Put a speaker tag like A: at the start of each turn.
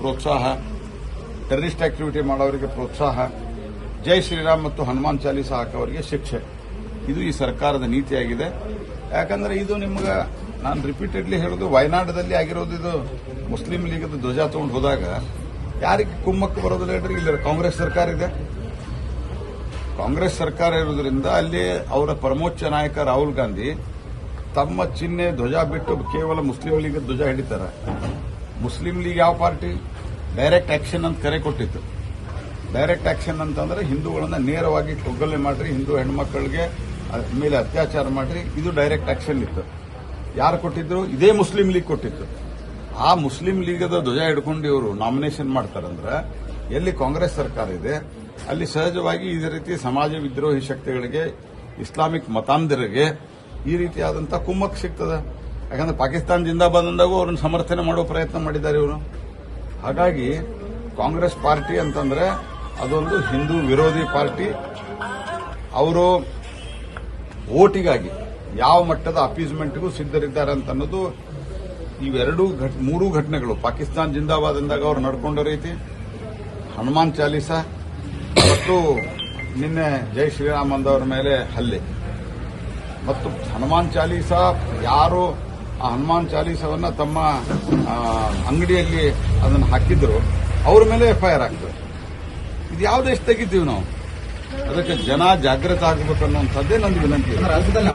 A: ಪ್ರೋತ್ಸಾಹ terrorist activity ಮಾಡೋರಿಗೆ ಪ್ರೋತ್ಸಾಹ, ಜೈ ಶ್ರೀರಾಮ್ ಮತ್ತು ಹನುಮಾನ್ ಚಾಲೀಸ ಹಾಕೋರಿಗೆ ಶಿಕ್ಷೆ. ಇದು ಈ ಸರ್ಕಾರದ ನೀತಿಯಾಗಿದೆ. ಯಾಕಂದ್ರೆ ಇದು ನಿಮ್ಗೆ ನಾನು ರಿಪೀಟೆಡ್ಲಿ ಹೇಳೋದು, ವಯನಾಡದಲ್ಲಿ ಆಗಿರೋದು ಇದು ಮುಸ್ಲಿಂ ಲೀಗದ ಧ್ವಜ ತಗೊಂಡು ಹೋದಾಗ ಯಾರಿಗೆ ಕುಮ್ಮಕ್ಕೆ ಬರೋದಿಲ್ಲ ಹೇಳ್ರಿ ಇಲ್ಲಿ ಕಾಂಗ್ರೆಸ್ ಸರ್ಕಾರ ಇದೆ. ಕಾಂಗ್ರೆಸ್ ಸರ್ಕಾರ ಇರೋದ್ರಿಂದ ಅಲ್ಲಿ ಅವರ ಪರಮೋಚ್ಚ ನಾಯಕ ರಾಹುಲ್ ಗಾಂಧಿ ತಮ್ಮ ಚಿಹ್ನೆ ಧ್ವಜ ಬಿಟ್ಟು ಕೇವಲ ಮುಸ್ಲಿಂ ಲೀಗ್ ಧ್ವಜ ಹಿಡಿತಾರೆ. ಮುಸ್ಲಿಂ ಲೀಗ್ ಯಾವ ಪಾರ್ಟಿ? ಡೈರೆಕ್ಟ್ ಆಕ್ಷನ್ ಅಂತ ಕರೆ ಕೊಟ್ಟಿತ್ತು. ಡೈರೆಕ್ಟ್ ಆಕ್ಷನ್ ಅಂತಂದ್ರೆ ಹಿಂದೂಗಳನ್ನ ನೇರವಾಗಿ ಕೊಗ್ಗಲೆ ಮಾಡ್ರಿ, ಹಿಂದೂ ಹೆಣ್ಮಕ್ಳಿಗೆ ಮೇಲೆ ಅತ್ಯಾಚಾರ ಮಾಡ್ರಿ, ಇದು ಡೈರೆಕ್ಟ್ ಆಕ್ಷನ್ ಇತ್ತು. ಯಾರು ಕೊಟ್ಟಿದ್ರು? ಇದೇ ಮುಸ್ಲಿಂ ಲೀಗ್ ಕೊಟ್ಟಿತ್ತು. ಆ ಮುಸ್ಲಿಂ ಲೀಗದ ಧ್ವಜ ಹಿಡ್ಕೊಂಡು ಇವರು ನಾಮಿನೇಷನ್ ಮಾಡ್ತಾರಂದ್ರೆ, ಎಲ್ಲಿ ಕಾಂಗ್ರೆಸ್ ಸರ್ಕಾರ ಇದೆ, ಅಲ್ಲಿ ಸಹಜವಾಗಿ ಇದೇ ರೀತಿ ಸಮಾಜ ವಿದ್ರೋಹಿ ಶಕ್ತಿಗಳಿಗೆ, ಇಸ್ಲಾಮಿಕ್ ಮತಾಂಧರಿಗೆ ಈ ರೀತಿಯಾದಂತಹ ಕುಮ್ಮಕ್ ಸಿಗ್ತದೆ. ಯಾಕಂದ್ರೆ ಪಾಕಿಸ್ತಾನ ಜಿಂದಾಬಾದ್ ಅಂದಾಗೂ ಅವ್ರನ್ನ ಸಮರ್ಥನೆ ಮಾಡೋ ಪ್ರಯತ್ನ ಮಾಡಿದ್ದಾರೆ ಇವರು. ಹಾಗಾಗಿ ಕಾಂಗ್ರೆಸ್ ಪಾರ್ಟಿ ಅಂತಂದ್ರೆ ಅದೊಂದು ಹಿಂದೂ ವಿರೋಧಿ ಪಾರ್ಟಿ. ಅವರು ಓಟಿಗಾಗಿ ಯಾವ ಮಟ್ಟದ ಅಪೀಸ್ಮೆಂಟ್ಗೂ ಸಿದ್ಧರಿದ್ದಾರೆ ಅಂತ ಅನ್ನೋದು ಇವೆರಡೂ ಘಟ್, ಮೂರೂ ಘಟನೆಗಳು. ಪಾಕಿಸ್ತಾನ ಜಿಂದಾಬಾದ್ ಅಂದಾಗ ಅವ್ರು ನಡ್ಕೊಂಡ ರೀತಿ. ಹನುಮಾನ್ ಚಾಲೀಸ ಮತ್ತು ನಿನ್ನೆ ಜೈ ಶ್ರೀರಾಮ್ ಅಂದವರ ಮೇಲೆ ಹಲ್ಲೆ. ಮತ್ತು ಹನುಮಾನ್ ಚಾಲೀಸ ಯಾರು ಆ ಹನುಮಾನ್ ಚಾಲೀಸವನ್ನ ತಮ್ಮ ಅಂಗಡಿಯಲ್ಲಿ ಅದನ್ನು ಹಾಕಿದ್ರು. ಅವ್ರ ಮೇಲೆ ಎಫ್ಐಆರ್ ಆಗ್ತದೆ ಇದು ಯಾವ ದೇಶ ತೆಗಿತೀವಿ ನಾವು? ಅದಕ್ಕೆ ಜನ ಜಾಗೃತ ಆಗಬೇಕು ಅನ್ನುವಂಥದ್ದೇ ನಂದು ವಿನಂತಿ.